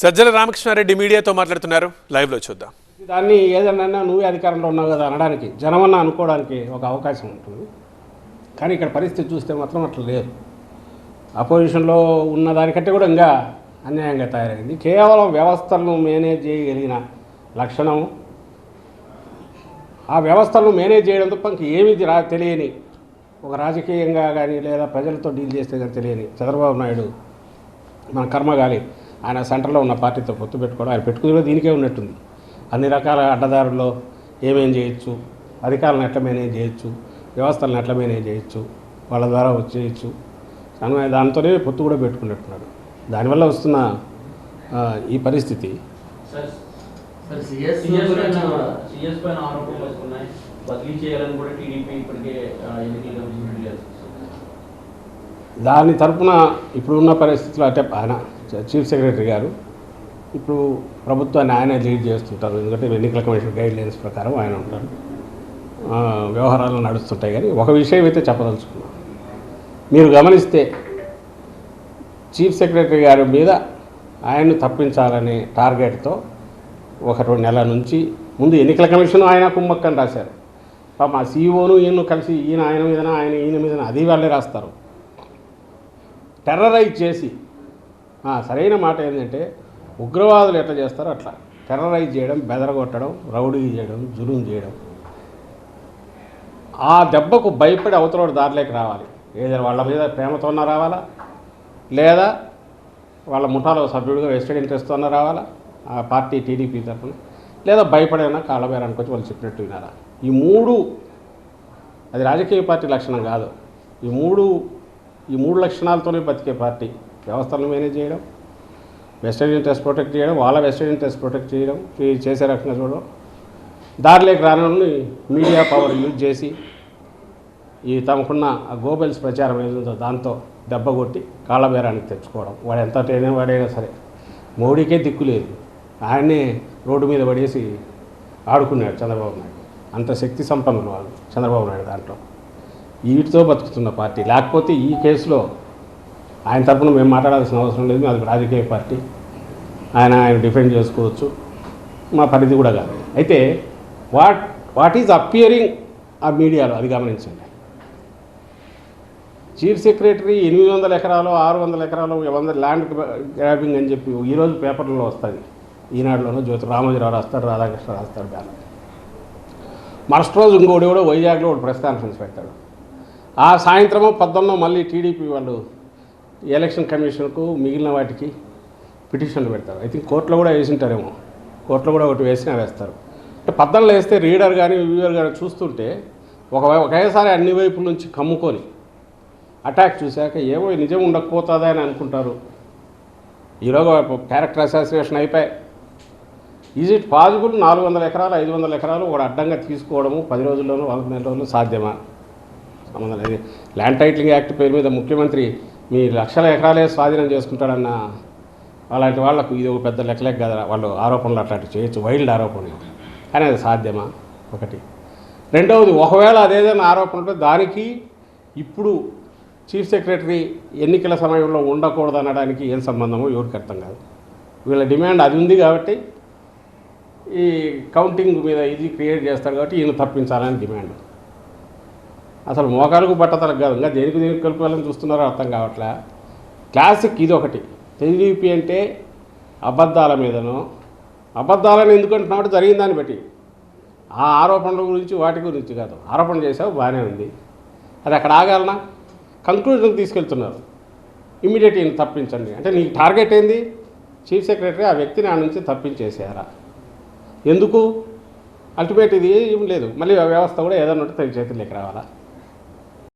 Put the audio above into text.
సజ్జల రామకృష్ణారెడ్డి మీడియాతో మాట్లాడుతున్నారు. లైవ్లో చూద్దాం. దాన్ని ఏదన్నా నువ్వే అధికారంలో ఉన్నావు కదా అనడానికి జనమన్నా అనుకోవడానికి ఒక అవకాశం ఉంటుంది. కానీ ఇక్కడ పరిస్థితి చూస్తే మాత్రం అట్లా లేదు. అపోజిషన్లో ఉన్న దానికంటే కూడా ఇంకా అన్యాయంగా తయారైంది. కేవలం వ్యవస్థలను మేనేజ్ చేయగలిగిన లక్షణం. ఆ వ్యవస్థలను మేనేజ్ చేయడం తప్ప ఇంక ఏమీ రా తెలియని ఒక రాజకీయంగా కానీ లేదా ప్రజలతో డీల్ చేస్తే కానీ తెలియని చంద్రబాబు నాయుడు మన కర్మగాలి ఆయన సెంటర్లో ఉన్న పార్టీతో పొత్తు పెట్టుకోవడం ఆయన పెట్టుకుని కూడా దీనికే ఉన్నట్టుంది. అన్ని రకాల అడ్డదారుల్లో ఏమేం చేయొచ్చు అధికారులను ఎట్లా మేనేజ్ చేయొచ్చు వ్యవస్థలను ఎట్లా మేనేజ్ చేయొచ్చు వాళ్ళ ద్వారా వచ్చేయచ్చు. అని దాంతోనే పొత్తు కూడా పెట్టుకున్నట్టున్నాడు దానివల్ల వస్తున్న ఈ పరిస్థితి. దాని తరపున ఇప్పుడున్న పరిస్థితుల్లో అంటే ఆయన చీఫ్ సెక్రటరీ గారు. ఇప్పుడు ప్రభుత్వాన్ని ఆయనే లీడ్ చేస్తుంటారు. ఎందుకంటే ఎన్నికల కమిషన్ గైడ్ లైన్స్ ప్రకారం ఆయన ఉంటారు. వ్యవహారాలు నడుస్తుంటాయి కానీ ఒక విషయం అయితే చెప్పదలుచుకున్నాను మీరు గమనిస్తే చీఫ్ సెక్రటరీ గారి మీద ఆయన్ను తప్పించాలనే టార్గెట్తో ఒక రెండు నెలల నుంచి ముందు ఎన్నికల కమిషన్ ఆయన కుమ్మక్కని రాశారు. పాపం ఆ సీఈఓను ఈయన కలిసి ఈయన ఆయన మీదన ఆయన ఈయన మీదన అది వాళ్ళే రాస్తారు. టెర్రరైజ్ చేసి సరైన మాట ఏంటంటే ఉగ్రవాదులు ఎట్లా చేస్తారో అట్లా. టెర్రరైజ్ చేయడం బెదరగొట్టడం రౌడీ చేయడం జులుం చేయడం. ఆ దెబ్బకు భయపడి అవతల దారిలోకి రావాలి. ఏదైనా వాళ్ళ మీద ప్రేమతోన్నా రావాలా? లేదా వాళ్ళ ముఠాలో సభ్యుడిగా వెస్టెడ్ ఇంట్రెస్ట్తోన్నా రావాలా? ఆ పార్టీ టీడీపీ తరఫున. లేదా భయపడైనా? కాళ్ళబేరానికి వచ్చి వాళ్ళు చెప్పినట్టు వినాలా? ఈ మూడు అది రాజకీయ పార్టీ లక్షణం కాదు. ఈ మూడు ఈ మూడు లక్షణాలతోనే బతికే పార్టీ. వ్యవస్థలను మేనేజ్ చేయడం వెస్టర్న్ ఇంట్రెస్ట్ ప్రొటెక్ట్ చేయడం వాళ్ళ వెస్టర్న్ ఇంట్రెస్ట్ ప్రొటెక్ట్ చేయడం చేసే రకంగా చూడడం. దారిలోకి రాని మీడియా పవర్ యూజ్ చేసి ఈ తమకున్న గోబెల్స్ ప్రచారం ఏదో దాంతో దెబ్బ కొట్టి కాళ్ళబేరానికి తెచ్చుకోవడం. వాడు ఎంత ట్రైన్ వాడైనా సరే. మోడీకే దిక్కు లేదు. ఆయన్నే రోడ్డు మీద పడేసి ఆడుకున్నాడు చంద్రబాబు నాయుడు. అంత శక్తి సంపన్నులు వాళ్ళు చంద్రబాబు నాయుడు దాంట్లో. వీటితో బతుకుతున్న పార్టీ. లేకపోతే ఈ కేసులో ఆయన తరఫున మేము మాట్లాడాల్సిన అవసరం లేదు అది రాజకీయ పార్టీ. ఆయన ఆయన డిఫెండ్ చేసుకోవచ్చు. మా పరిధి కూడా కాదు. అయితే వాట్ వాట్ ఈజ్ అపియరింగ్ ఆ మీడియాలో అది గమనించండి. చీఫ్ సెక్రటరీ ఎనిమిది వందల ఎకరాలు ఆరు వందల ఎకరాలు వంద ల్యాండ్ గ్రాబింగ్ అని చెప్పి ఈరోజు పేపర్లో వస్తుంది ఈనాడులోనూ జ్యోతి రామోజీరావు రాస్తాడు రాధాకృష్ణ రాస్తాడు బ్యానర్. మరుసటి రోజు ఇంకోటి కూడా వైజాగ్లో ఒక ప్రెస్ కాన్ఫరెన్స్ పెడతాడు ఆ సాయంత్రము పద్దొన్నో మళ్ళీ టీడీపీ వాళ్ళు ఎలక్షన్ కమిషన్కు మిగిలిన వాటికి పిటిషన్లు పెడతారు. ఐ థింక్ కోర్టులో కూడా వేసింటారేమో. కోర్టులో కూడా ఒకటి వేసినా వేస్తారు. అంటే పద్దంలో వేస్తే రీడర్ కానీ వ్యూవర్ కానీ చూస్తుంటే ఒక ఒకేసారి అన్ని వైపుల నుంచి కమ్ముకొని అటాక్ చూశాక ఏమో నిజం ఉండకపోతుందా అని అనుకుంటారు. ఈరోజు క్యారెక్టర్ అసోసియేషన్ అయిపోయి ఈజ్ ఇట్ పాసిబుల్ నాలుగు వందల ఎకరాలు ఐదు వందల ఎకరాలు ఒక అడ్డంగా తీసుకోవడము పది రోజుల్లోనూ వంద నెల రోజులు సాధ్యమా? సంబంధం లేదు. ల్యాండ్ టైటిలింగ్ యాక్ట్ పేరు మీద ముఖ్యమంత్రి మీ లక్షల ఎకరాలే స్వాధీనం చేసుకుంటాడన్న అలాంటి వాళ్ళకు ఇది ఒక పెద్ద లెక్కలేక కదా వాళ్ళు ఆరోపణలు అట్లాంటివి చేయొచ్చు. వైల్డ్ ఆరోపణలు. కానీ అది సాధ్యమా? ఒకటి. రెండవది ఒకవేళ అదేదైనా ఆరోపణ ఉంటే దానికి ఇప్పుడు చీఫ్ సెక్రటరీ ఎన్నికల సమయంలో ఉండకూడదు అనడానికి ఏం సంబంధమో ఎవరికి అర్థం కాదు. వీళ్ళ డిమాండ్ అది ఉంది కాబట్టి ఈ కౌంటింగ్ మీద ఇది క్రియేట్ చేస్తారు కాబట్టి ఈయన తప్పించాలని డిమాండ్. అసలు మోకాలకు బట్టతలకు కాదు ఇంకా దేనికి దేనికి కలుపుకోవాలని చూస్తున్నారో అర్థం కావట్లే? క్లాసిక్ ఇది ఒకటి. టీడీపీ అంటే అబద్ధాల మీదనో అబద్ధాలను ఎందుకంటున్నాడు జరిగిన దాన్ని బట్టి. ఆ ఆరోపణల గురించి వాటి గురించి కాదు. ఆరోపణ చేసావు బాగానే ఉంది. అది అక్కడ ఆగాలనా? కంక్లూజన్కి తీసుకెళ్తున్నారు. ఇమీడియట్ ఈయన తప్పించండి. అంటే నీకు టార్గెట్ ఏంది? చీఫ్ సెక్రటరీ ఆ వ్యక్తిని ఆ నుంచి తప్పించేసారా ఎందుకు? అల్టిమేట్ ఇది ఏం లేదు. మళ్ళీ ఆ వ్యవస్థ కూడా ఏదన్నా ఉంటే తన చేతుల్లోకి రావాలా?